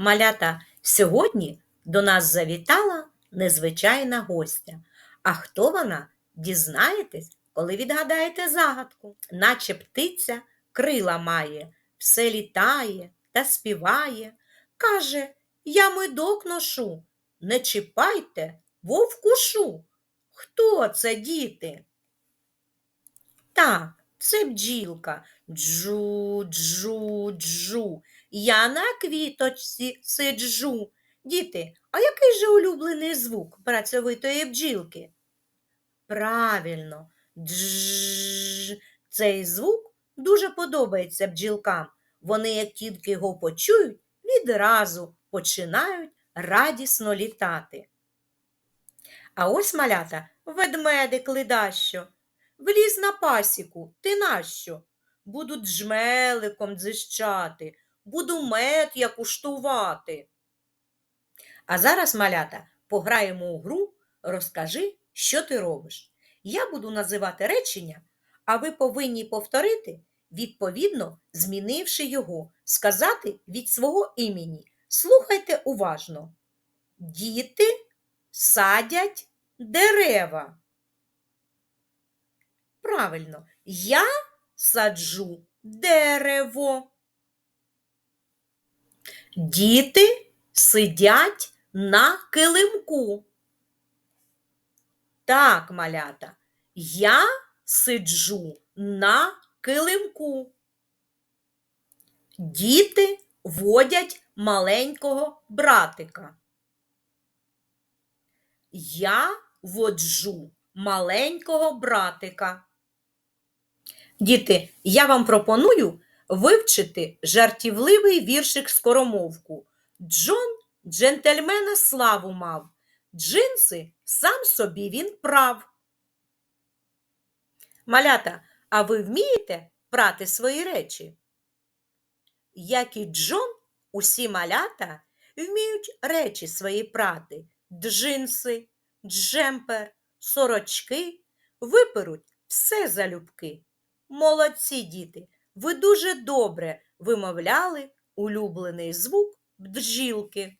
Малята, сьогодні до нас завітала незвичайна гостя. А хто вона? Дізнаєтесь, коли відгадаєте загадку. Наче птиця крила має, все літає та співає. Каже, я медок ношу, не чіпайте, бо вкушу. Хто це, діти? Так, це бджілка. Джу, джу, джу. Я на квіточці сиджу. Діти, а який же улюблений звук працьовитої бджілки? Правильно, дж. Цей звук дуже подобається бджілкам. Вони, як тільки його почують, відразу починають радісно літати. А ось малята, ведмедик ледащо. Вліз на пасіку, ти нащо? Буду джмеликом дзищати, буду мед я куштувати. А зараз, малята, пограємо у гру, розкажи, що ти робиш. Я буду називати речення, а ви повинні повторити, відповідно, змінивши його, сказати від свого імені. Слухайте уважно. Діти садять дерева. Правильно, я саджу дерево. Діти сидять на килимку. Так, малята, я сиджу на килимку. Діти водять маленького братика. Я воджу маленького братика. Діти, я вам пропоную вивчити жартівливий віршик скоромовку. Джон джентльмена славу мав, джинси сам собі він прав. Малята, а ви вмієте прати свої речі? Як і Джон, усі малята вміють речі свої прати, джинси, джемпер, сорочки, виперуть все залюбки. Молодці діти, ви дуже добре вимовляли улюблений звук бджілки.